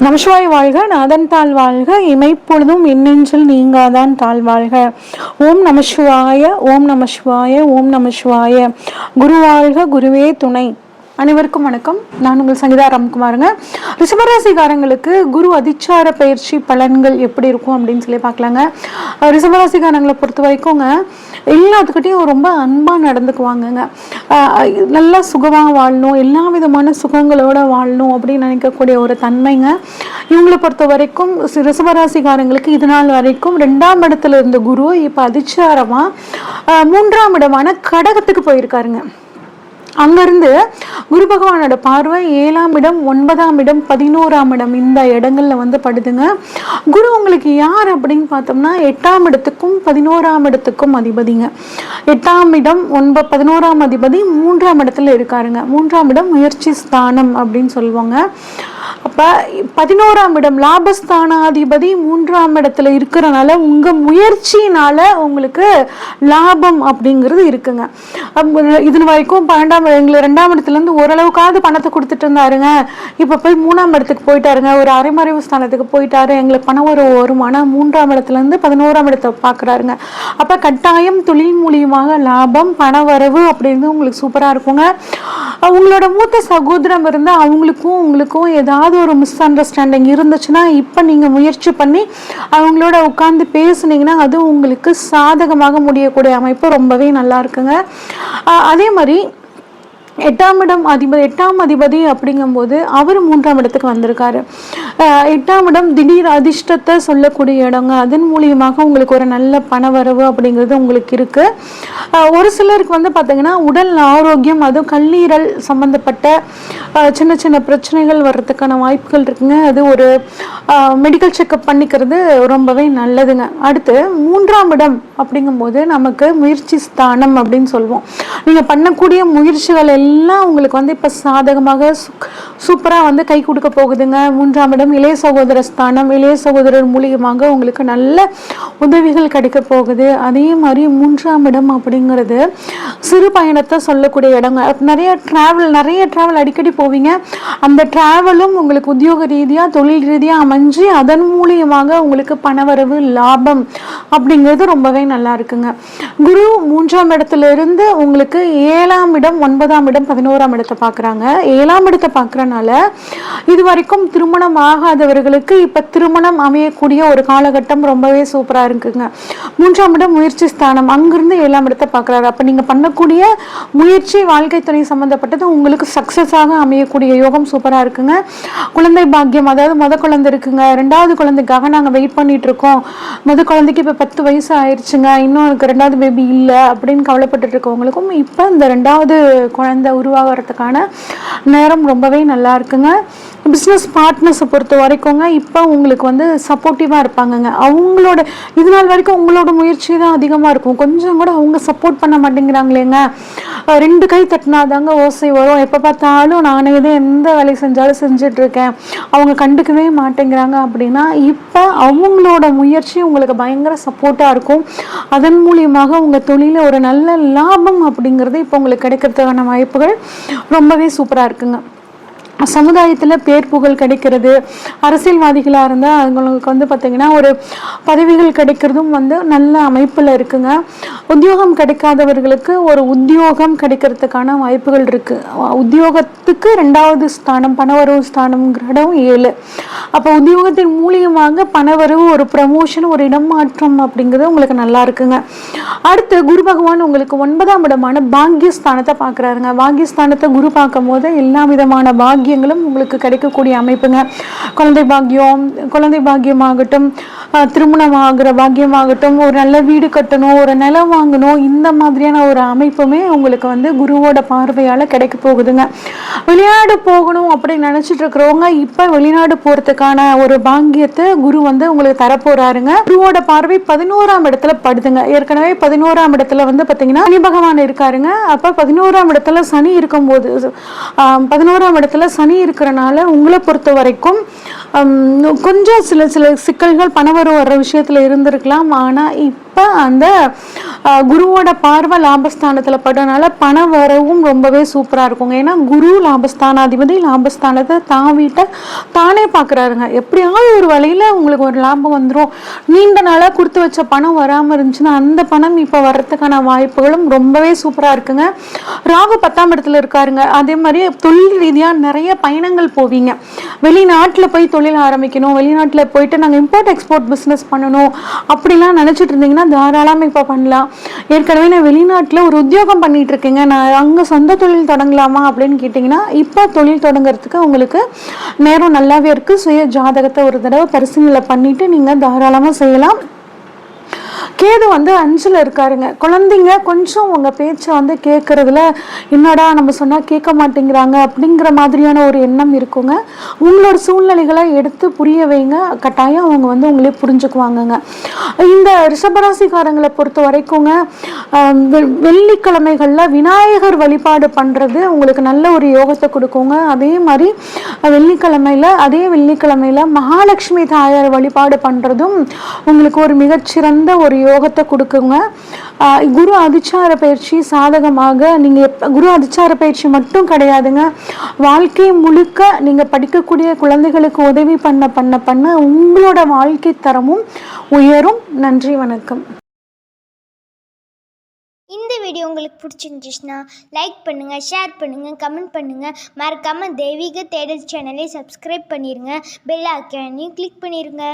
நமசிவாய் வாழ்க நாதன் தாழ் வாழ்க இமைப்பொழுதும் எண்ணெஞ்சில் நீங்காதான் தாழ் வாழ்க. ஓம் நமசிவாய ஓம் நமசிவாய ஓம் நமசிவாய. குரு வாழ்க குருவே துணை. அனைவருக்கும் வணக்கம். நான் உங்கள் சங்கீதா ராம்குமாருங்க. ரிஷபராசிக்காரங்களுக்கு குரு அதிச்சார பயிற்சி பலன்கள் எப்படி இருக்கும் அப்படின்னு சொல்லி பார்க்கலாங்க. அஹ் பொறுத்த வரைக்கும்ங்க எல்லாத்துக்கிட்டையும் ரொம்ப அன்பாக நடந்துக்குவாங்கங்க. நல்லா சுகமாக வாழணும் எல்லா விதமான சுகங்களோட வாழணும் அப்படின்னு நினைக்கக்கூடிய ஒரு தன்மைங்க. இவங்களை பொறுத்த வரைக்கும் சி- இது நாள் வரைக்கும் ரெண்டாம் இடத்துல இருந்த குரு இப்போ அதிச்சாரமாக மூன்றாம் இடமான கடகத்துக்கு போயிருக்காருங்க. அங்கிருந்து குரு பகவானோட பார்வை ஏழாம் இடம் ஒன்பதாம் இடம் பதினோராம் இடம் இந்த இடங்கள்ல வந்து படுதுங்க. குரு உங்களுக்கு யார் அப்படின்னு பார்த்தோம்னா எட்டாம் இடத்துக்கும் பதினோராம் இடத்துக்கும் அதிபதிங்க. எட்டாம் இடம் ஒன்ப பதினோராம் அதிபதி மூன்றாம் இடத்துல இருக்காருங்க. மூன்றாம் இடம் முயற்சி ஸ்தானம் அப்படின்னு சொல்லுவாங்க. அப்ப பதினோராம் இடம் லாபஸ்தானாதிபதி மூன்றாம் இடத்துல இருக்கிறனால உங்க முயற்சியினால உங்களுக்கு லாபம் அப்படிங்கிறது இருக்குங்க. அப்ப இது வரைக்கும் பன்னெண்டாம் எங்களை ரெண்டாம் இடத்துலேருந்து ஓரளவுக்காவது பணத்தை கொடுத்துட்டு இருந்தாருங்க. இப்போ போய் மூணாம் இடத்துக்கு போயிட்டாருங்க. ஒரு அரைமறைவு ஸ்தானத்துக்கு போயிட்டாரு. எங்களுக்கு பணம் ஒரு வருமானம் மூன்றாம் இடத்துல இருந்து பதினோராம் இடத்தை பார்க்குறாருங்க அப்போ கட்டாயம் தொழில் மூலியமாக லாபம் பணவரவு அப்படின்னு உங்களுக்கு சூப்பராக இருக்குங்க. உங்களோட மூத்த சகோதரம் இருந்தால் அவங்களுக்கும் உங்களுக்கும் ஏதாவது ஒரு மிஸ் அண்டர்ஸ்டாண்டிங் இருந்துச்சுன்னா இப்போ நீங்கள் முயற்சி பண்ணி அவங்களோட உட்காந்து பேசுனீங்கன்னா அது உங்களுக்கு சாதகமாக முடியக்கூடிய அமைப்பு ரொம்பவே நல்லா இருக்குங்க. அதே மாதிரி எட்டாம் இடம் அதிபதி எட்டாம் அதிபதி அப்படிங்கும்போது அவர் மூன்றாம் இடத்துக்கு வந்திருக்காரு. எட்டாம் இடம் திடீர் அதிர்ஷ்டத்தை சொல்லக்கூடிய இடங்க. அதன் மூலியமாக உங்களுக்கு ஒரு நல்ல பணவரவு அப்படிங்கிறது உங்களுக்கு இருக்கு. ஒரு சிலருக்கு வந்து பார்த்தீங்கன்னா உடல் ஆரோக்கியம் அதுவும் கல்லீரல் சம்பந்தப்பட்ட சின்ன சின்ன பிரச்சனைகள் வர்றதுக்கான வாய்ப்புகள் இருக்குங்க. அது ஒரு மெடிக்கல் செக்கப் பண்ணிக்கிறது ரொம்பவே நல்லதுங்க. அடுத்து மூன்றாம் இடம் அப்படிங்கும்போது நமக்கு முயற்சி ஸ்தானம் அப்படின்னு சொல்லுவோம் நீங்கள் பண்ணக்கூடிய முயற்சிகள் எல்லாம் எல்லாம் உங்களுக்கு வந்து இப்போ சாதகமாக சூப்பராக வந்து கை கொடுக்க போகுதுங்க. மூன்றாம் இடம் இளைய சகோதர ஸ்தானம். இளைய சகோதரர் மூலியமாக உங்களுக்கு நல்ல உதவிகள் கிடைக்க போகுது. அதே மாதிரி மூன்றாம் இடம் அப்படிங்கிறது சிறு பயணத்தை சொல்லக்கூடிய இடங்க நிறைய ட்ராவல் நிறைய ட்ராவல் அடிக்கடி போவீங்க. அந்த ட்ராவலும் உங்களுக்கு உத்தியோக ரீதியாக தொழில் ரீதியாக அமைஞ்சு அதன் மூலியமாக உங்களுக்கு பணவரவு லாபம் அப்படிங்கிறது ரொம்பவே நல்லா இருக்குங்க. குரு மூன்றாம் இடத்துல இருந்து உங்களுக்கு ஏழாம் இடம் ஒன்பதாம் இடம் பதினோராம் இடத்தை பார்க்குறாங்க. ஏழாம் இடத்தை பார்க்குறனால இது வரைக்கும் திருமணம் ஆகாதவர்களுக்கு இப்போ திருமணம் அமையக்கூடிய ஒரு காலகட்டம் ரொம்பவே சூப்பராக இருக்குங்க. மூன்றாம் இடம் முயற்சி ஸ்தானம். அங்கிருந்து ஏழாம் இடத்தை பார்க்குறாரு. அப்போ நீங்கள் பண்ணக்கூடிய முயற்சி வாழ்க்கை துணை சம்மந்தப்பட்டது உங்களுக்கு சக்ஸஸாக அமையக்கூடிய யோகம் சூப்பராக இருக்குங்க. குழந்தை பாக்கியம் அதாவது முத குழந்தை இருக்குங்க. ரெண்டாவது குழந்தைக்காக நாங்கள் வெயிட் பண்ணிட்டு இருக்கோம் முத குழந்தைக்கு இப்போ பத்து வயசு ஆயிடுச்சுங்க இன்னும் எனக்கு ரெண்டாவது பேபி இல்லை அப்படின்னு கவலைப்பட்டு இருக்கவங்களுக்கும் இப்போ இந்த ரெண்டாவது குழந்தை உருவாகிறதுக்கான நேரம் ரொம்பவே நல்லா இருக்குங்க. பிஸ்னஸ் பார்ட்னர்ஸை பொறுத்த வரைக்குங்க இப்போ உங்களுக்கு வந்து சப்போர்ட்டிவாக இருப்பாங்கங்க. அவங்களோட இது நாள் வரைக்கும் உங்களோட முயற்சி தான் அதிகமாக இருக்கும். கொஞ்சம் கூட அவங்க சப்போர்ட் பண்ண மாட்டேங்கிறாங்களேங்க. ரெண்டு கை தட்டினாதாங்க ஓசை வரும். எப்போ பார்த்தாலும் நானே தான் எந்த வேலை செஞ்சாலும் செஞ்சிட்ருக்கேன். அவங்க கண்டுக்கவே மாட்டேங்கிறாங்க அப்படின்னா இப்போ அவங்களோட முயற்சி உங்களுக்கு பயங்கர சப்போர்ட்டாக இருக்கும். அதன் மூலியமாக உங்கள் தொழிலில் ஒரு நல்ல லாபம் அப்படிங்கிறது இப்போ உங்களுக்கு கிடைக்கிறதுக்கான வாய்ப்புகள் ரொம்பவே சூப்பராக இருக்குங்க. சமுதாயத்தில் பேர் புகழ் கிடைக்கிறது அரசியல்வாதிகளாக இருந்தால் அவங்களுக்கு வந்து பார்த்திங்கன்னா ஒரு பதவிகள் கிடைக்கிறதும் வந்து நல்ல அமைப்பில் இருக்குங்க. உத்தியோகம் கிடைக்காதவர்களுக்கு ஒரு உத்தியோகம் கிடைக்கிறதுக்கான வாய்ப்புகள் இருக்குது உத்தியோகத்துக்கு ரெண்டாவது ஸ்தானம் பணவரவு ஸ்தானம்ங்கிற இடம் ஏழு. அப்போ உத்தியோகத்தின் மூலியமாக பணவரவு ஒரு ப்ரமோஷன் ஒரு இடமாற்றம் அப்படிங்கிறது உங்களுக்கு நல்லா இருக்குங்க. அடுத்து குரு பகவான் உங்களுக்கு ஒன்பதாம் இடமான பாக்கியஸ்தானத்தை பார்க்குறாருங்க பாக்கியஸ்தானத்தை குரு பார்க்கும் போது எல்லா விதமான பாக்கியங்களும் உங்களுக்கு கிடைக்கக்கூடிய அமைப்புங்க. குழந்தை பாக்கியம் குழந்தை பாக்கியமாகட்டும் திருமணம் ஆகிற பாக்கியமாகட்டும் ஒரு நல்ல வீடு கட்டணும் ஒரு நிலம் வாங்கணும் இந்த மாதிரியான ஒரு அமைப்புமே உங்களுக்கு வந்து குருவோட பார்வையால் கிடைக்க போகுதுங்க. வெளிநாடு போகணும் அப்படின்னு நினச்சிட்டு இருக்கிறவங்க இப்போ வெளிநாடு போகிறதுக்கான ஒரு பாக்கியத்தை குரு வந்து உங்களுக்கு தரப்போறாருங்க. குருவோட பார்வை பதினோராம் இடத்துல படுதுங்க. ஏற்கனவே பதினோராம் இடத்துல வந்து பார்த்தீங்கன்னா சனி பகவான் இருக்காருங்க. அப்போ பதினோராம் இடத்துல சனி இருக்கும்போது பதினோராம் இடத்துல சனி இருக்கிறனால உங்களை பொறுத்த வரைக்கும் கொஞ்சம் சில சில சிக்கல்கள் பணவரம் வர்ற விஷயத்தில் இருந்திருக்கலாம். ஆனால் இப்போ அப்போ அந்த குருவோட பார்வை லாபஸ்தானத்தில் படுறதுனால பண வரவும் ரொம்பவே சூப்பராக இருக்குங்க. ஏன்னா குரு லாபஸ்தானாதிபதி லாபஸ்தானத்தை தான் வீட்டை தானே பார்க்குறாருங்க எப்படியாவது ஒரு வழியில் உங்களுக்கு ஒரு லாபம் வந்துடும் நீண்ட நாளாக கொடுத்து வச்ச பணம் வராமல் இருந்துச்சுன்னா அந்த பணம் இப்போ வர்றதுக்கான வாய்ப்புகளும் ரொம்பவே சூப்பராக இருக்குங்க. ராகு பத்தாம் இடத்துல இருக்காருங்க. அதே மாதிரி தொழில் ரீதியாக நிறைய பயணங்கள் போவீங்க. வெளிநாட்டில் போய் தொழில் ஆரம்பிக்கணும். வெளிநாட்டில் போயிட்டு நாங்கள் இம்போர்ட் எக்ஸ்போர்ட் பிஸ்னஸ் பண்ணணும். அப்படிலாம் நினச்சிட்டு இருந்தீங்கன்னா தாராளமாக இப்போ பண்ணலாம். ஏற்கனவே நான் வெளிநாட்டில் ஒரு உத்தியோகம் பண்ணிட்டு இருக்கேங்க. நான் அங்கே சொந்த தொழில் தொடங்கலாமா அப்படின்னு கேட்டிங்கன்னா இப்போ தொழில் தொடங்குறதுக்கு உங்களுக்கு நேரம் நல்லாவே இருக்குது சுய ஜாதகத்தை ஒரு தடவை பரிசீலனை பண்ணிவிட்டு நீங்கள் தாராளமாக செய்யலாம். கேது வந்து அஞ்சில் இருக்காருங்க. குழந்தைங்க கொஞ்சம் உங்கள் பேச்சை வந்து கேட்குறதுல என்னடா நம்ம சொன்னால் கேட்க மாட்டேங்கிறாங்க அப்படிங்கிற மாதிரியான ஒரு எண்ணம் இருக்குங்க. உங்களோட சூழ்நிலைகளை எடுத்து புரிய வைங்க. கட்டாயம் அவங்க வந்து உங்களே புரிஞ்சுக்குவாங்கங்க. இந்த ரிஷபராசிக்காரங்களை பொறுத்த வரைக்குங்க வெ- வெள்ளிக்கிழமைகளில் விநாயகர் வழிபாடு பண்ணுறது உங்களுக்கு நல்ல ஒரு யோகத்தை கொடுக்குங்க. அதே மாதிரி வெள்ளிக்கிழமையில் அதே வெள்ளிக்கிழமையில மகாலட்சுமி தாயார் வழிபாடு பண்ணுறதும் உங்களுக்கு ஒரு மிகச்சிறந்த ஒரு யோகத்தை கொடுக்குங்க. குரு அதிச்சார பயிற்சி சாதகமாக நீங்கள் குரு அதிச்சார பயிற்சி மட்டும் கிடையாதுங்க. வாழ்க்கை முழுக்க நீங்கள் படிக்கக்கூடிய குழந்தைகளுக்கு உதவி பண்ண பண்ண பண்ண உங்களோட வாழ்க்கை தரமும் உயரும். நன்றி வணக்கம். இந்த வீடியோ உங்களுக்கு பிடிச்சிருந்துச்சுன்னா லைக் பண்ணுங்கள் ஷேர் பண்ணுங்கள் கமெண்ட் பண்ணுங்கள் மறக்காமல் தெய்வீக தேடல் சேனலை சப்ஸ்கிரைப் பண்ணிடுங்க பெல் ஐக்கானையும் கிளிக் பண்ணிடுங்க